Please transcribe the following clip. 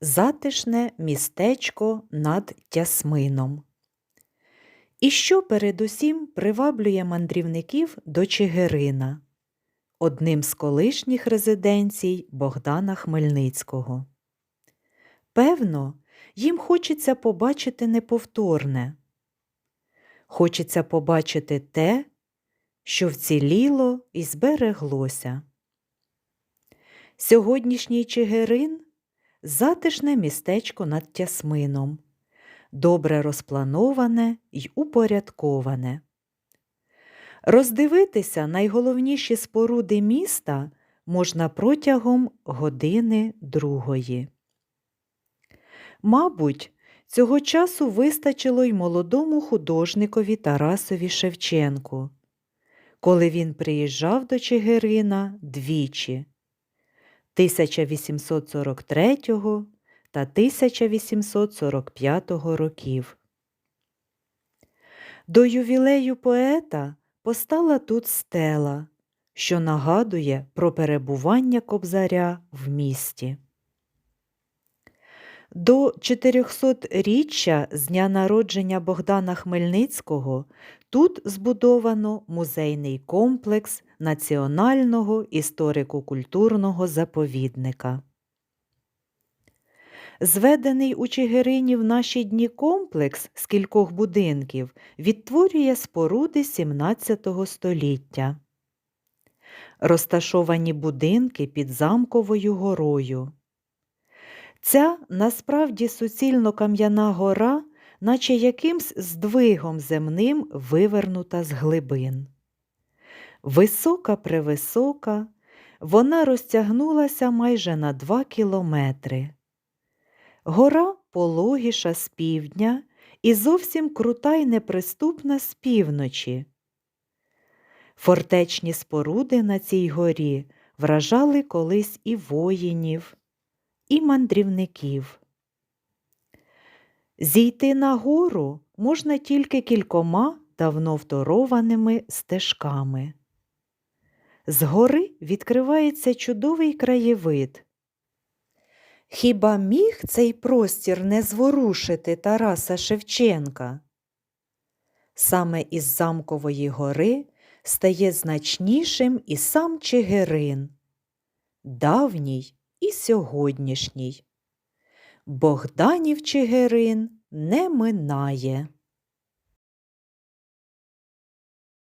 Затишне містечко над Тясмином. І що передусім приваблює мандрівників до Чигирина, одним з колишніх резиденцій Богдана Хмельницького. Певно, їм хочеться побачити неповторне. Хочеться побачити те, що вціліло і збереглося. Сьогоднішній Чигирин затишне містечко над Тясмином, добре розплановане й упорядковане. Роздивитися найголовніші споруди міста можна протягом години другої. Мабуть, цього часу вистачило й молодому художникові Тарасові Шевченку, коли він приїжджав до Чигирина двічі 1843 та 1845 років. До ювілею поета постала тут стела, що нагадує про перебування кобзаря в місті. До 400-річчя з дня народження Богдана Хмельницького тут збудовано музейний комплекс Національного історико-культурного заповідника. Зведений у Чигирині в наші дні комплекс з кількох будинків відтворює споруди XVII століття. Розташовані будинки під замковою горою. Ця насправді суцільно кам'яна гора, наче якимсь здвигом земним вивернута з глибин. Висока превисока, вона розтягнулася майже на два кілометри. Гора пологіша з півдня і зовсім крута й неприступна з півночі. Фортечні споруди на цій горі вражали колись і воїнів, і мандрівників. Зійти на гору можна тільки кількома давно второваними стежками. Згори відкривається чудовий краєвид. Хіба міг цей простір не зворушити Тараса Шевченка? Саме із замкової гори стає значнішим і сам Чигирин, давній і сьогоднішній. Богданів Чигирин не минає.